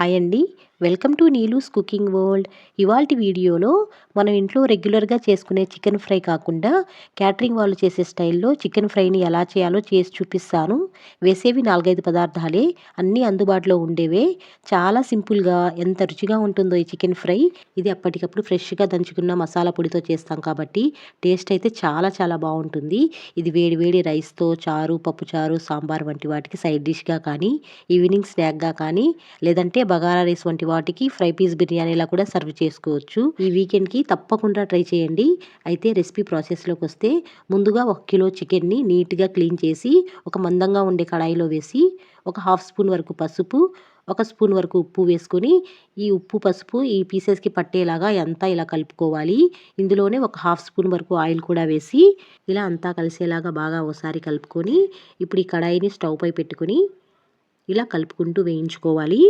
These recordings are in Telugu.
హాయ్ అండి. Welcome to Neelu's cooking world. ఇవాల్టి వీడియోలో మనం ఇంట్లో రెగ్యులర్గా చేసుకునే చికెన్ ఫ్రై కాకుండా క్యాటరింగ్ వాళ్ళు చేసే స్టైల్లో చికెన్ ఫ్రైని ఎలా చేయాలో చేసి చూపిస్తాను. వేసేవి నాలుగైదు పదార్థాలే అన్నీ అందుబాటులో ఉండేవే. చాలా సింపుల్గా ఎంత రుచిగా ఉంటుందో ఈ చికెన్ ఫ్రై. ఇది అప్పటికప్పుడు ఫ్రెష్గా దంచుకున్న మసాలా పొడితో చేస్తాం కాబట్టి టేస్ట్ అయితే చాలా చాలా బాగుంటుంది. ఇది వేడి వేడి రైస్తో చారు పప్పు చారు సాంబార్ వంటి వాటికి సైడ్ డిష్గా కానీ ఈవినింగ్ స్నాక్గా కానీ లేదంటే బగారా రైస్ వంటి వాటికి ఫ్రై పీస్ బిర్యానీలా కూడా సర్వ్ చేసుకోవచ్చు. ఈ వీకెండ్కి తప్పకుండా ట్రై చేయండి. అయితే రెసిపీ ప్రాసెస్లోకి వస్తే ముందుగా ఒక కిలో చికెన్ని నీట్గా క్లీన్ చేసి ఒక మందంగా ఉండే కడాయిలో వేసి ఒక హాఫ్ స్పూన్ వరకు పసుపు ఒక స్పూన్ వరకు ఉప్పు వేసుకొని ఈ ఉప్పు పసుపు ఈ పీసెస్కి పట్టేలాగా అంతా ఇలా కలుపుకోవాలి. ఇందులోనే ఒక హాఫ్ స్పూన్ వరకు ఆయిల్ కూడా వేసి ఇలా అంతా కలిసేలాగా బాగా ఒకసారి కలుపుకొని ఇప్పుడు ఈ కడాయిని స్టవ్ పై పెట్టుకొని ఇలా కలుపుకుంటూ వేయించుకోవాలి.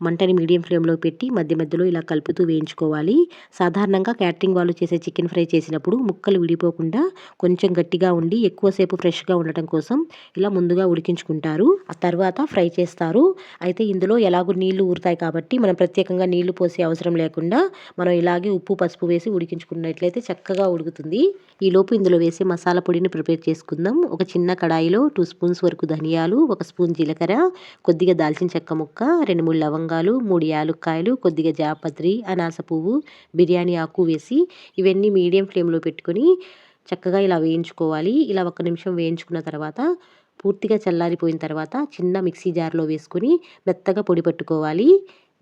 మంటని మీడియం ఫ్లేమ్లో పెట్టి మధ్య మధ్యలో ఇలా కలుపుతూ వేయించుకోవాలి. సాధారణంగా క్యాటరింగ్ వాళ్ళు చేసే చికెన్ ఫ్రై చేసినప్పుడు ముక్కలు విడిపోకుండా కొంచెం గట్టిగా ఉండి ఎక్కువసేపు ఫ్రెష్గా ఉండటం కోసం ఇలా ముందుగా ఉడికించుకుంటారు. ఆ తర్వాత ఫ్రై చేస్తారు. అయితే ఇందులో ఎలాగో నీళ్ళు ఊరుతాయి కాబట్టి మనం ప్రత్యేకంగా నీళ్ళు పోసే అవసరం లేకుండా మనం ఇలాగే ఉప్పు పసుపు వేసి ఉడికించుకున్నట్లయితే చక్కగా ఉడుకుతుంది. ఈలోపు ఇందులో వేసే మసాలా పొడిని ప్రిపేర్ చేసుకుందాం. ఒక చిన్న కడాయిలో టూ స్పూన్స్ వరకు ధనియాలు ఒక స్పూన్ జీలకర్ర కొద్దిగా దాల్చిన చెక్క ముక్క రెండు మూడు లవంగా లవంగాలు మూడు యాలుక్కాయలు కొద్దిగా జాపత్రి అనాస పువ్వు బిర్యానీ ఆకు వేసి ఇవన్నీ మీడియం ఫ్లేమ్లో పెట్టుకొని చక్కగా ఇలా వేయించుకోవాలి. ఇలా ఒక నిమిషం వేయించుకున్న తర్వాత పూర్తిగా చల్లారిపోయిన తర్వాత చిన్న మిక్సీ జార్లో వేసుకొని మెత్తగా పొడి పట్టుకోవాలి.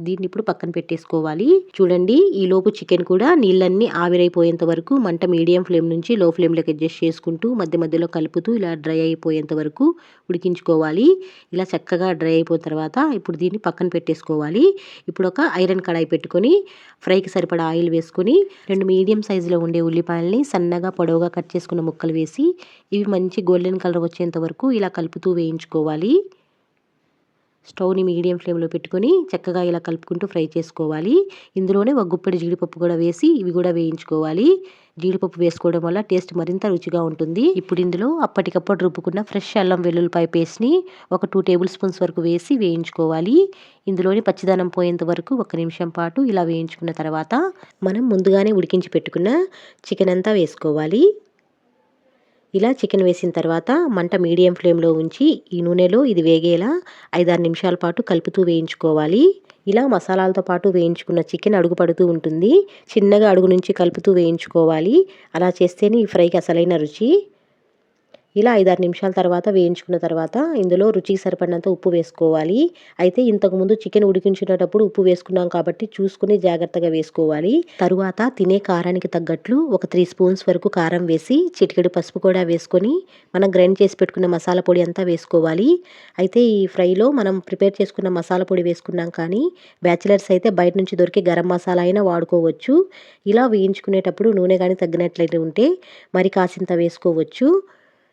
దీన్ని ఇప్పుడు పక్కన పెట్టేసుకోవాలి. చూడండి ఈ లోపు చికెన్ కూడా నీళ్ళన్నీ ఆవిరైపోయేంత వరకు మంట మీడియం ఫ్లేమ్ నుంచి లో ఫ్లేమ్లోకి అడ్జస్ట్ చేసుకుంటూ మధ్య మధ్యలో కలుపుతూ ఇలా డ్రై అయిపోయేంత వరకు ఉడికించుకోవాలి. ఇలా చక్కగా డ్రై అయిపోయిన తర్వాత ఇప్పుడు దీన్ని పక్కన పెట్టేసుకోవాలి. ఇప్పుడు ఒక ఐరన్ కడాయి పెట్టుకొని ఫ్రైకి సరిపడా ఆయిల్ వేసుకొని రెండు మీడియం సైజులో ఉండే ఉల్లిపాయల్ని సన్నగా పొడవుగా కట్ చేసుకున్న ముక్కలు వేసి ఇవి మంచి గోల్డెన్ కలర్ వచ్చేంత వరకు ఇలా కలుపుతూ వేయించుకోవాలి. స్టవ్ని మీడియం ఫ్లేమ్లో పెట్టుకొని చక్కగా ఇలా కలుపుకుంటూ ఫ్రై చేసుకోవాలి. ఇందులోనే ఒక గుప్పెడు జీడిపప్పు కూడా వేసి ఇవి కూడా వేయించుకోవాలి. జీడిపప్పు వేసుకోవడం వల్ల టేస్ట్ మరింత రుచిగా ఉంటుంది. ఇప్పుడు ఇందులో అప్పటికప్పుడు రుబ్బుకున్న ఫ్రెష్ అల్లం వెల్లుల్లిపాయ పేస్ట్ని ఒక టూ టేబుల్ స్పూన్స్ వరకు వేసి వేయించుకోవాలి. ఇందులోని పచ్చిదనం పోయేంత వరకు ఒక నిమిషం పాటు ఇలా వేయించుకున్న తర్వాత మనం ముందుగానే ఉడికించి పెట్టుకున్న చికెన్ అంతా వేసుకోవాలి. ఇలా చికెన్ వేసిన తర్వాత మంట మీడియం ఫ్లేమ్లో ఉంచి ఈ నూనెలో ఇది వేగేలా ఐదారు నిమిషాల పాటు కలుపుతూ వేయించుకోవాలి. ఇలా మసాలాలతో పాటు వేయించుకున్న చికెన్ అడుగు పడుతూ ఉంటుంది. చిన్నగా అడుగు నుంచి కలుపుతూ వేయించుకోవాలి. అలా చేస్తేనే ఈ ఫ్రైకి అసలైన రుచి. ఇలా ఐదారు నిమిషాల తర్వాత వేయించుకున్న తర్వాత ఇందులో రుచికి సరిపడినంత ఉప్పు వేసుకోవాలి. అయితే ఇంతకుముందు చికెన్ ఉడికించుకునేటప్పుడు ఉప్పు వేసుకున్నాం కాబట్టి చూసుకుని జాగ్రత్తగా వేసుకోవాలి. తరువాత తినే కారానికి తగ్గట్లు ఒక త్రీ స్పూన్స్ వరకు కారం వేసి చిటికెడు పసుపు కూడా వేసుకొని మనం గ్రైండ్ చేసి పెట్టుకున్న మసాలా పొడి అంతా వేసుకోవాలి. అయితే ఈ ఫ్రైలో మనం ప్రిపేర్ చేసుకున్న మసాలా పొడి వేసుకున్నాం కానీ బ్యాచిలర్స్ అయితే బయట నుంచి దొరికే గరం మసాలా అయినా వాడుకోవచ్చు. ఇలా వేయించుకునేటప్పుడు నూనె కానీ తగ్గినట్లయితే ఉంటే మరి కాసింత వేసుకోవచ్చు.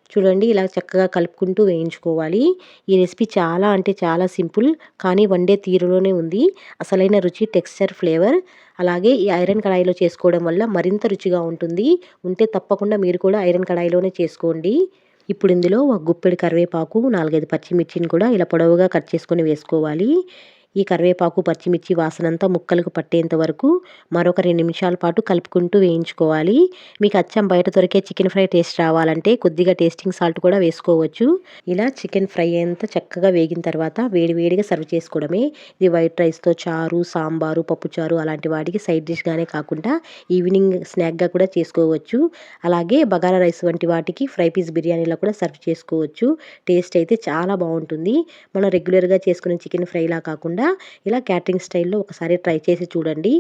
చూడండి ఇలా చక్కగా కలుపుకుంటూ వేయించుకోవాలి. ఈ రెసిపీ చాలా అంటే చాలా సింపుల్ కానీ వండే తీరులోనే ఉంది. అసలైన రుచి టెక్స్చర్ ఫ్లేవర్ అలాగే ఈ ఐరన్ కడాయిలో చేసుకోవడం వల్ల మరింత రుచిగా ఉంటుంది. ఉంటే తప్పకుండా మీరు కూడా ఐరన్ కడాయిలోనే చేసుకోండి. ఇప్పుడు ఇందులో ఒక గుప్పెడు కరివేపాకు నాలుగైదు పచ్చిమిర్చిని కూడా ఇలా పొడవుగా కట్ చేసుకొని వేసుకోవాలి. ఈ కరివేపాకు పచ్చిమిర్చి వాసనంతా ముక్కలకు పట్టేంత వరకు మరొక రెండు నిమిషాల పాటు కలుపుకుంటూ వేయించుకోవాలి. మీకు అచ్చం బయట దొరికే చికెన్ ఫ్రై టేస్ట్ రావాలంటే కొద్దిగా టేస్టింగ్ సాల్ట్ కూడా వేసుకోవచ్చు. ఇలా చికెన్ ఫ్రై అంతా చక్కగా వేగిన తర్వాత వేడివేడిగా సర్వ్ చేసుకోవడమే. ఇది వైట్ రైస్తో చారు సాంబారు పప్పుచారు అలాంటి వాటికి సైడ్ డిష్గానే కాకుండా ఈవినింగ్ స్నాక్గా కూడా చేసుకోవచ్చు. అలాగే బగారా రైస్ వంటి వాటికి ఫ్రై పీస్ బిర్యానీలో కూడా సర్వ్ చేసుకోవచ్చు. టేస్ట్ అయితే చాలా బాగుంటుంది. మనం రెగ్యులర్గా చేసుకునే చికెన్ ఫ్రైలా కాకుండా కాకుండా ఇలా క్యాటరింగ్ స్టైల్లో ఒకసారి ట్రై చేసి చూడండి.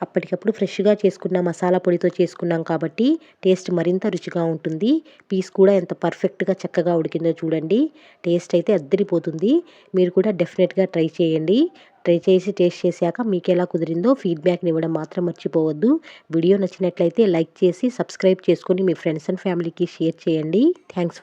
అప్పటికప్పుడు ఫ్రెష్గా చేసుకున్న మసాలా పొడితో చేసుకున్నాం కాబట్టి టేస్ట్ మరింత రుచిగా ఉంటుంది. పీస్ కూడా ఎంత పర్ఫెక్ట్గా చక్కగా ఉడికిందో చూడండి. టేస్ట్ అయితే అద్దరిపోతుంది. మీరు కూడా డెఫినెట్గా ట్రై చేయండి. ట్రై చేసి టేస్ట్ చేశాక మీకు ఎలా కుదిరిందో ఫీడ్బ్యాక్ని ఇవ్వడం మాత్రం మర్చిపోవద్దు. వీడియో నచ్చినట్లయితే లైక్ చేసి సబ్స్క్రైబ్ చేసుకొని మీ ఫ్రెండ్స్ అండ్ ఫ్యామిలీకి షేర్ చేయండి. థ్యాంక్స్